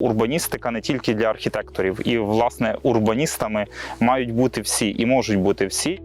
Урбаністика не тільки для архітекторів, і власне урбаністами мають бути всі і можуть бути всі.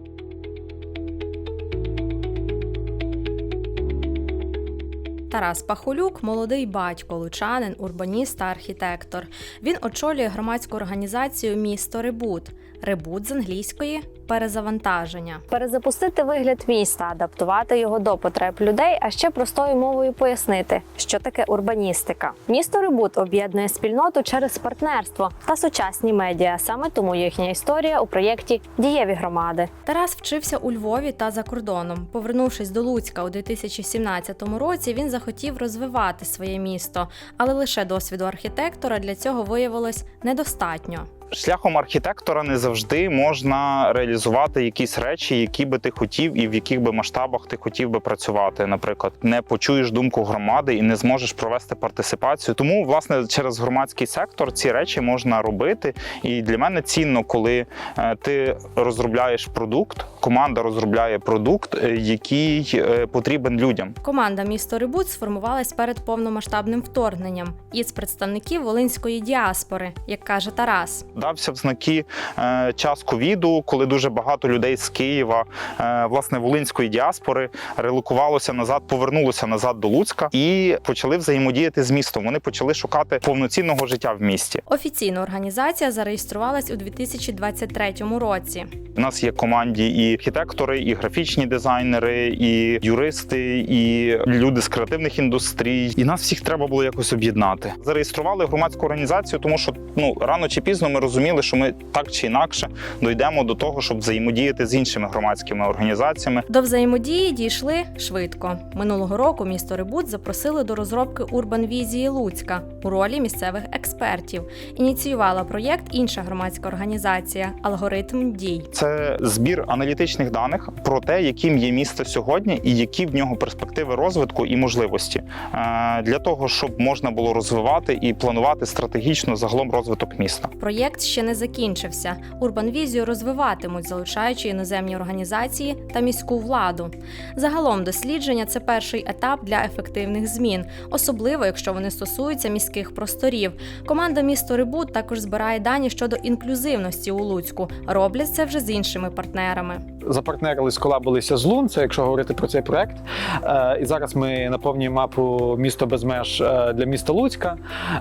Тарас Пахолюк молодий батько, лучанин, урбаніст та архітектор. Він очолює громадську організацію Місто Ребут. Ребут з англійської перезавантаження. Перезапустити вигляд міста, адаптувати його до потреб людей, а ще простою мовою пояснити, що таке урбаністика. Місто Ребут об'єднує спільноту через партнерство та сучасні медіа. Саме тому їхня історія у проєкті Дієві громади. Тарас вчився у Львові та за кордоном. Повернувшись до Луцька у 2017 році, він захотів розвивати своє місто, але лише досвіду архітектора для цього виявилось недостатньо. Шляхом архітектора не завжди можна реалізувати якісь речі, які би ти хотів, і в яких би масштабах ти хотів би працювати. Наприклад, не почуєш думку громади і не зможеш провести партисипацію. Тому, власне, через громадський сектор ці речі можна робити. І для мене цінно, коли е, ти розробляєш продукт, команда розробляє продукт, е, який е, потрібен людям. Команда місто Рибут сформувалась перед повномасштабним вторгненням із представників волинської діаспори, як каже Тарас. Дався в знаки е, час ковіду, коли дуже багато людей з Києва, е, власне, волинської діаспори, релокувалося назад, повернулося назад до Луцька і почали взаємодіяти з містом. Вони почали шукати повноцінного життя в місті. Офіційно організація зареєструвалась у 2023 році. У нас є команді і архітектори, і графічні дизайнери, і юристи, і люди з креативних індустрій. І нас всіх треба було якось об'єднати. Зареєстрували громадську організацію, тому що ну рано чи пізно ми розуміли, що ми так чи інакше дійдемо до того, щоб взаємодіяти з іншими громадськими організаціями. До взаємодії дійшли швидко. Минулого року місто Рибут запросили до розробки урбан-візії Луцька у ролі місцевих експертів. Ініціювала проєкт інша громадська організація Алгоритм дій. Це збір аналітичних даних про те, яким є місто сьогодні, і які в нього перспективи розвитку і можливості Е, для того, щоб можна було розвивати і планувати стратегічно загалом розвиток міста. Проєкт ще не закінчився. Урбанвізію розвиватимуть, залучаючи іноземні організації та міську владу. Загалом дослідження це перший етап для ефективних змін, особливо якщо вони стосуються міських просторів. Команда місто Рибут також збирає дані щодо інклюзивності у Луцьку. Роблять це вже з іншими партнерами. Запартнерились, колабилися з Лун, це якщо говорити про цей проект. Е, і зараз ми наповнюємо мапу місто без меж е, для міста Луцька.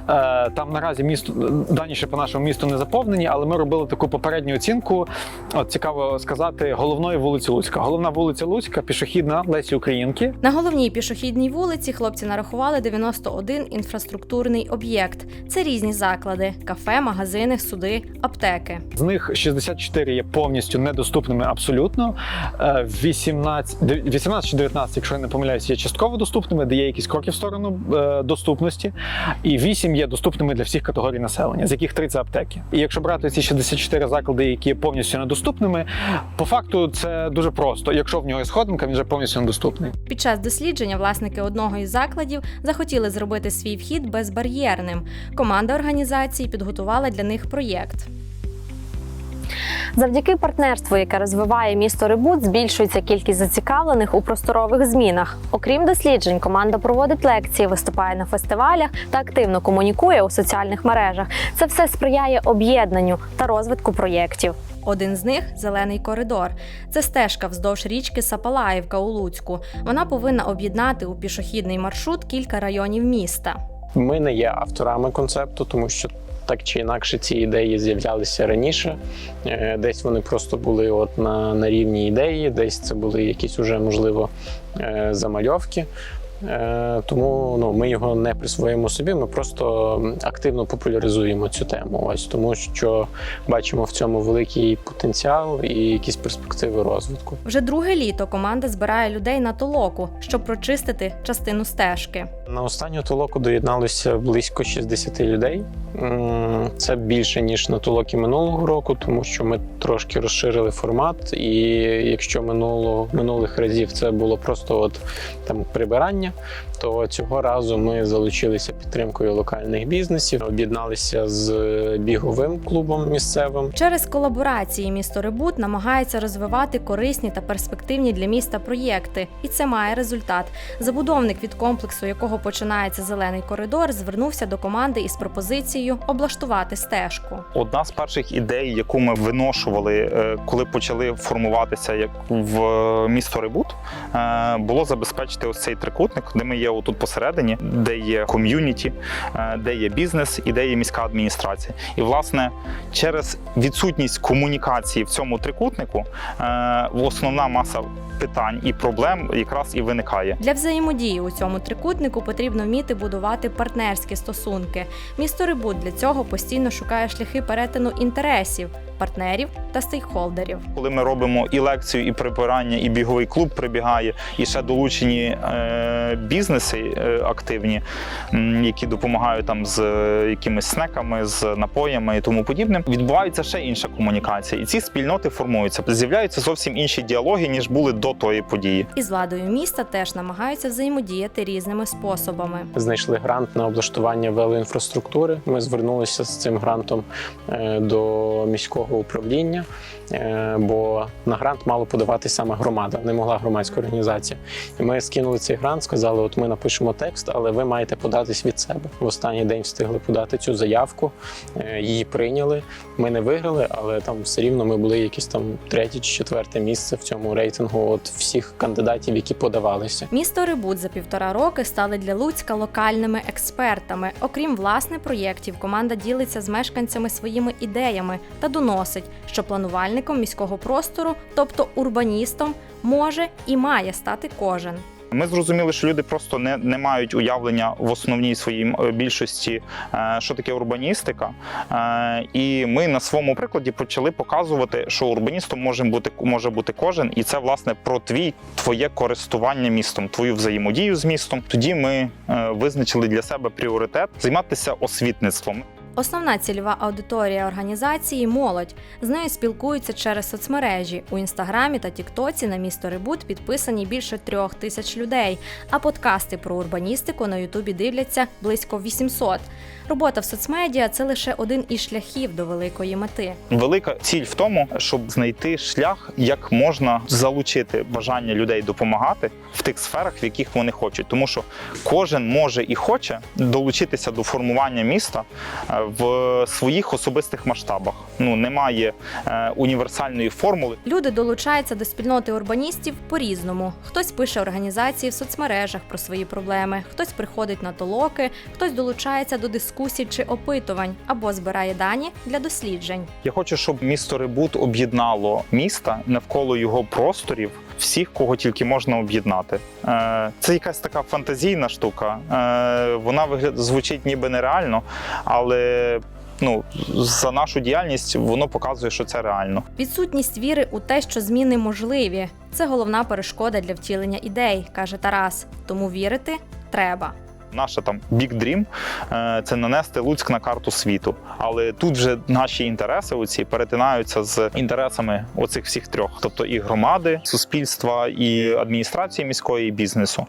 Е, там наразі місто дані ще по нашому місту не заповнені, але ми робили таку попередню оцінку. От цікаво сказати, головної вулиці Луцька. Головна вулиця Луцька, пішохідна Лесі Українки. На головній пішохідній вулиці хлопці нарахували 91 інфраструктурний об'єкт. Це різні заклади: кафе, магазини, суди, аптеки. З них 64 є повністю недоступними абсолютно. Е, 18, дев- 18 чи 19, якщо я не помиляюся, є частково доступними, де є якісь кроки в сторону е, доступності. І 8 є доступними для всіх категорій населення, з яких 3 це аптеки. І якщо брати ці 64 заклади, які є повністю недоступними, по факту це дуже просто. Якщо в нього є сходинка, він вже повністю недоступний. Під час дослідження власники одного із закладів захотіли зробити свій вхід безбар'єрним. Команда організації підготувала для них проєкт. Завдяки партнерству, яке розвиває місто Рибут, збільшується кількість зацікавлених у просторових змінах. Окрім досліджень, команда проводить лекції, виступає на фестивалях та активно комунікує у соціальних мережах. Це все сприяє об'єднанню та розвитку проєктів. Один з них зелений коридор. Це стежка вздовж річки Сапалаївка у Луцьку. Вона повинна об'єднати у пішохідний маршрут кілька районів міста. Ми не є авторами концепту, тому що так чи інакше ці ідеї з'являлися раніше. Е, Десь вони просто були от на, на рівні ідеї, десь це були якісь уже, можливо, е, замальовки. Е, Тому ну, ми його не присвоїмо собі, ми просто активно популяризуємо цю тему. Ось тому, що бачимо в цьому великий потенціал і якісь перспективи розвитку. Вже друге літо команда збирає людей на толоку, щоб прочистити частину стежки. На останню толоку доєдналося близько 60 людей. Це більше ніж на толокі минулого року, тому що ми трошки розширили формат. І якщо минуло минулих разів це було просто от там прибирання, то цього разу ми залучилися підтримкою локальних бізнесів, об'єдналися з біговим клубом місцевим. Через колаборації місто Рибут намагається розвивати корисні та перспективні для міста проєкти, і це має результат. Забудовник, від комплексу якого починається зелений коридор, звернувся до команди із пропозицією облаштувати стежку. Одна з перших ідей, яку ми виношували, е, коли почали формуватися як в місто Рибут, е, було забезпечити ось цей трикутник, де ми є отут посередині, де є ком'юніті, е, де є бізнес і де є міська адміністрація. І власне через відсутність комунікації в цьому трикутнику е, основна маса питань і проблем якраз і виникає. Для взаємодії у цьому трикутнику потрібно вміти будувати партнерські стосунки. Місто Рибут для цього постійно шукає шляхи перетину інтересів, партнерів та стейкхолдерів. Коли ми робимо і лекцію, і прибирання, і біговий клуб прибігає, і ще долучені е, бізнеси е, активні, які допомагають там з е, якимись снеками, з напоями і тому подібне. Відбувається ще інша комунікація, і ці спільноти формуються. З'являються зовсім інші діалоги ніж були до тої події. Із владою міста теж намагаються взаємодіяти різними способами. Знайшли грант на облаштування велоінфраструктури. Ми звернулися з цим грантом до міського управління, е, бо на грант мало подавати саме громада, не могла громадська організація. І ми скинули цей грант, сказали: от ми напишемо текст, але ви маєте податись від себе. В останній день встигли подати цю заявку, е, її прийняли. Ми не виграли, але там все рівно ми були якісь там третє чи четверте місце в цьому рейтингу. От всіх кандидатів, які подавалися. Місто Рибут за півтора роки стали для Луцька локальними експертами. Окрім власне проєктів, команда ділиться з мешканцями своїми ідеями та доносить, що планувальником міського простору, тобто урбаністом, може і має стати кожен. Ми зрозуміли, що люди просто не, не мають уявлення в основній своїй е, більшості, е, що таке урбаністика. Е, І ми на своєму прикладі почали показувати, що урбаністом може бути може бути кожен, і це власне про твій твоє користування містом, твою взаємодію з містом. Тоді ми визначили для себе пріоритет займатися освітництвом. Основна цільова аудиторія організації молодь. З нею спілкуються через соцмережі. У інстаграмі та Тіктоці на місто Рибут підписані більше трьох тисяч людей. А подкасти про урбаністику на Ютубі дивляться близько 800. Робота в соцмедіа це лише один із шляхів до великої мети. Велика ціль в тому, щоб знайти шлях, як можна залучити бажання людей допомагати в тих сферах, в яких вони хочуть. Тому що кожен може і хоче долучитися до формування міста е, в своїх особистих масштабах. Ну немає е, універсальної формули. Люди долучаються до спільноти урбаністів по-різному. Хтось пише організації в соцмережах про свої проблеми, хтось приходить на толоки, хтось долучається до дискусій чи опитувань або збирає дані для досліджень. Я хочу, щоб місто Рибут об'єднало міста навколо його просторів. Всіх, кого тільки можна об'єднати. Е, Це якась така фантазійна штука. Е, Вона вигляд звучить ніби нереально, але ну, за нашу діяльність воно показує, що це реально. Відсутність віри у те, що зміни можливі, це головна перешкода для втілення ідей, каже Тарас. Тому вірити треба. Наша там big dream е, – це нанести Луцьк на карту світу. Але тут вже наші інтереси оці перетинаються з інтересами оцих всіх трьох, тобто і громади, суспільства, і адміністрації міської, і бізнесу.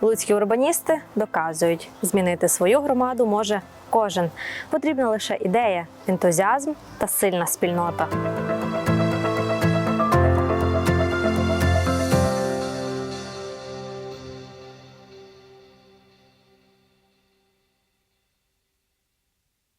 Луцькі урбаністи доказують, змінити свою громаду може кожен. Потрібна лише ідея, ентузіазм та сильна спільнота.